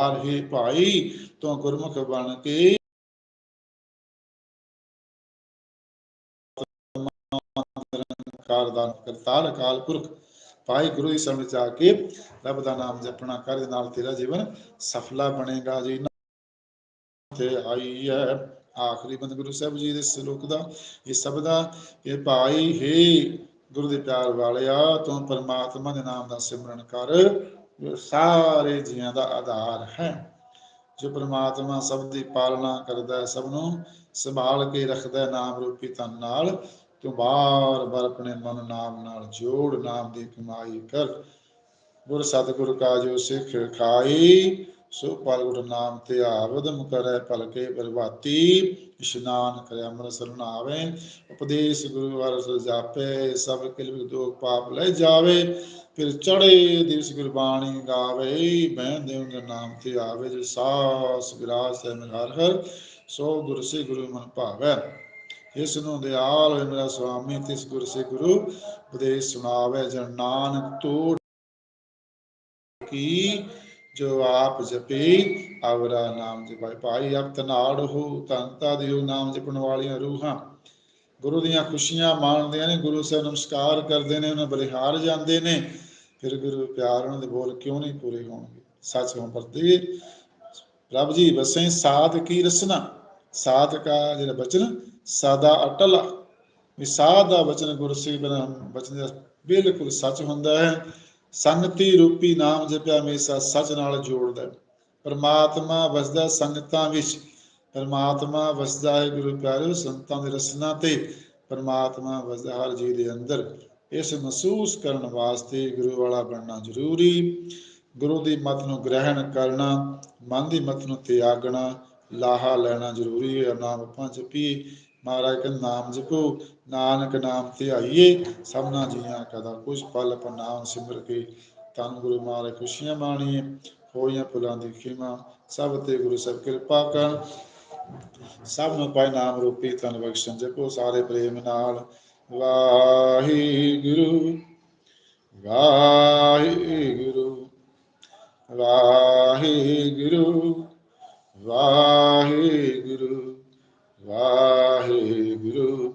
ਹਰ ਭਾਈ, ਤੂੰ ਗੁਰਮੁਖ ਬਣ ਕੇ ਕਾਰਦਾਨ ਕਰਤਾਰ ਅਕਾਲ ਪੁਰਖ, ਭਾਈ ਗੁਰੂ ਦੀ ਸਮਝ ਚ ਕੇ ਰੱਬ ਦਾ ਨਾਮ ਜਪਣਾ ਕਰ ਦੇ ਨਾਲ ਤੇਰਾ ਜੀਵਨ ਸਫਲਾ ਬਣੇਗਾ ਜੀ। ਤੇ ਆਈ ਹੈ ਆਖਰੀ ਬੰਦ ਗੁਰੂ ਸਾਹਿਬ ਜੀ ਦੇ ਸ਼ਲੋਕ ਦਾ, ਇਹ ਸਭ ਦਾ, ਇਹ ਭਾਈ ਹੀ ਗੁਰੂ ਦੇ ਪਿਆਰ ਵਾਲਿਆ, ਤੂੰ ਪਰਮਾਤਮਾ ਦੇ ਨਾਮ ਦਾ ਸਿਮਰਨ ਕਰ। ਜੋ ਸਾਰੇ ਜੀਆਂ ਦਾ ਆਧਾਰ ਹੈ, ਜੋ ਪ੍ਰਮਾਤਮਾ ਸਭ ਦੀ ਪਾਲਣਾ ਕਰਦਾ ਹੈ ਸਭ ਨੂੰ ਸੰਭਾਲ ਕੇ ਰੱਖਦਾ ਹੈ ਨਾਮ ਰੂਪੀ ਤਨ ਨਾਲ, ਤੂੰ ਬਾਰ ਬਾਰ ਆਪਣੇ ਮਨ ਨਾਮ ਨਾਲ ਜੋੜ ਨਾਮ ਦੀ ਕਮਾਈ ਕਰ। ਗੁਰ ਸਤਿਗੁਰ ਕਾ ਜੋ ਸਿੱਖ ਖਾਈ ਸੋ ਪਲ ਨਾਮ ਤੇ ਆਵਦਮ ਕਰੈ ਪਲਕੇ ਪ੍ਰਭਾਤੀ ਇਸ਼ਨਾਨ ਕਰੇ ਅੰਮ੍ਰਿਤ ਸਰਨ ਆਵੇ, ਉਪਦੇਸ਼ ਗੁਰੂ ਅਰਸ ਜਾਪੇ, ਸਭ ਕਿਲ ਦੁਖ ਪਾਪ ਲੈ ਜਾਵੇ, ਫਿਰ ਚੜੇ ਦਿਵਸ ਗੁਰਬਾਣੀ ਗਾਵੇ ਬਹਿੰਦੇ ਉਹਦੇ ਨਾਮ ਤੇ ਆਵੇ, ਜੇ ਸਾਸ ਵਿਰਾਸ ਹੈ ਹਰ ਹਰ, ਸੋ ਗੁਰ ਸੇ ਗੁਰੂ ਮਨ ਭਾਵੈ। ਇਸ ਨੂੰ ਦਿਆਲ ਹੋਏ ਮੇਰਾ ਸੁਆਮੀ, ਤਿਸ ਗੁਰ ਸੇ ਗੁਰੂ ਉਪਦੇਸ਼ ਸੁਣਾਵੇ, ਜਨ ਨਾਨਕ ਤੋੜ ਕੀ ਜੋ ਆਪ ਜਪੇ ਆਵਰਾ ਨਾਮ ਜਪਾਈ ਭਾਈ। ਆਪ ਤਨਾੜ ਹੋ ਤੰਤਾ ਦਿਓ ਨਾਮ ਜਪਣ ਵਾਲੀਆਂ ਰੂਹਾਂ। ਗੁਰੂ ਦੀਆਂ ਖੁਸ਼ੀਆਂ ਮਾਣਦੇ ਨੇ, ਗੁਰੂ ਸਾਹਿਬ ਨਮਸਕਾਰ ਕਰਦੇ ਨੇ, ਉਹਨਾਂ ਬਲਿਹਾਰ ਜਾਂਦੇ ਨੇ। ਫਿਰ ਗੁਰੂ ਪਿਆਰ ਉਹਨਾਂ ਦੇ ਬੋਲ ਕਿਉਂ ਨਹੀਂ ਪੂਰੇ ਹੋਣਗੇ? ਸੱਚ ਹੋਂ ਪਰਦੇ ਰੱਬ ਜੀ ਵਸੇ ਸਾਧ ਕੀ ਰਸਨਾ? ਸਾਧ ਕਾ ਜਿਹੜਾ ਬਚਨ, ਸਾਦਾ ਅਟਲ ਵੀ ਸਾਧ ਦਾ ਬਚਨ ਗੁਰੂ ਸਿੰਘ ਬਚਨ ਬਿਲਕੁਲ ਸੱਚ ਹੁੰਦਾ ਹੈ। ਸੰਗਤੀ ਰੂਪੀ ਨਾਮ ਜਪਿਆ ਹਮੇਸ਼ਾ ਸੱਚ ਨਾਲ ਜੋੜਦਾ ਹੈ। ਪਰਮਾਤਮਾ ਵਸਦਾ ਸੰਗਤਾਂ ਵਿੱਚ। ਪਰਮਾਤਮਾ ਵਸਦਾ ਹੈ ਗੁਰੂ ਪਿਆਰਿਓ ਸੰਤਾਂ ਦੇ ਰਸਨਾ ਤੇ ਪਰਮਾਤਮਾ ਵਸਦਾ ਹਰ ਜੀ ਦੇ ਅੰਦਰ। ਇਸ ਮਹਿਸੂਸ ਕਰਨ ਵਾਸਤੇ ਗੁਰੂ ਵਾਲਾ ਬਣਨਾ ਜ਼ਰੂਰੀ। ਗੁਰੂ ਦੀ ਮਤ ਨੂੰ ਗ੍ਰਹਿਣ ਕਰਨਾ, ਮਨ ਦੀ ਮਤ ਨੂੰ ਤਿਆਗਣਾ, ਲਾਹਾ ਲੈਣਾ ਜ਼ਰੂਰੀ ਹੈ। ਨਾਮ ਆਪਾਂ ਜਪੀਏ। ਮਹਾਰਾਜ ਕਹਿੰਦੇ, ਨਾਮ ਜਪੋ, ਨਾਨਕ ਨਾਮ ਧਿਆਈਏ ਸਭਨਾ ਜੀਆਂ ਕਦਾ ਕੁਛ ਪਲ ਆਪਾਂ ਨਾਮ ਸਿਮਰ ਕੇ। ਤਨ ਗੁਰੂ ਮਹਾਰਾਜ, ਖੁਸ਼ੀਆਂ ਮਾਣੀਏ, ਹੋਈਆਂ ਭੁੱਲਾਂ ਦੀ ਖਿਮਾ, ਸਭ ਤੇ ਗੁਰੂ ਸਾਹਿਬ ਕਿਰਪਾ ਕਰਨ। ਸਭ ਨੂੰ ਪਾਈ ਨਾਮ ਰੂਪੀ ਤਨ ਬਖਸ਼ਣ ਜਪੋ ਸਾਰੇ ਪ੍ਰੇਮ ਨਾਲ। ਵਾਹਿਗੁਰੂ ਵਾਹਿਗੁਰੂ ਵਾਹਿਗੁਰੂ ਵਾਹਿਗੁਰੂ ਵਾਹਿਗੁਰੂ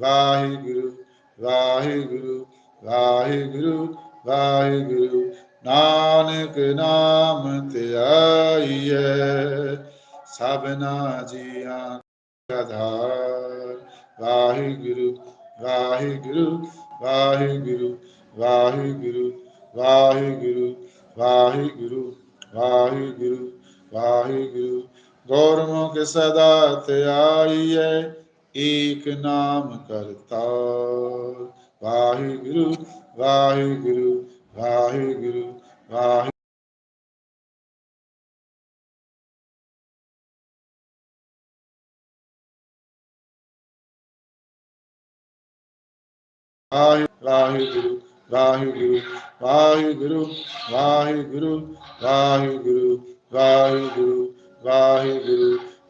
ਵਾਹਿਗੁਰੂ ਵਾਹਿਗੁਰੂ ਵਾਹਿਗੁਰੂ ਵਾਹਿਗੁਰੂ, ਨਾਨਕ ਨਾਮ ਧਿਆਈਐ ਸਭਨਾ ਜੀਆਂ ਆਧਾਰ। ਵਾਹਿਗੁਰੂ ਵਾਹਿਗੁਰੂ ਵਾਹਿਗੁਰੂ ਵਾਹਿਗੁਰੂ ਵਾਹਿਗੁਰੂ ਵਾਹਿਗੁਰੂ ਵਾਹਿਗੁਰੂ ਵਾਹਿਗੁਰੂ। ਗੁਰਮੁਖ ਸਦਾ ਧਿਆਈਐ ਏਕ ਨਾਮ ਕਰਤਾ। ਵਾਹਿਗੁਰੂ ਵਾਹਿਗੁਰੂ ਵਾਹਿਗੁਰੂ ਵਾਹਿ ਵਾਹਿਗੁਰੂ ਵਾਹਿਗੁਰੂ ਵਾਹਿਗੁਰੂ ਵਾਹਿਗੁਰੂ ਵਾਹਿਗੁਰੂ ਵਾਹਿਗੁਰੂ ਵਾਹਿਗੁਰੂ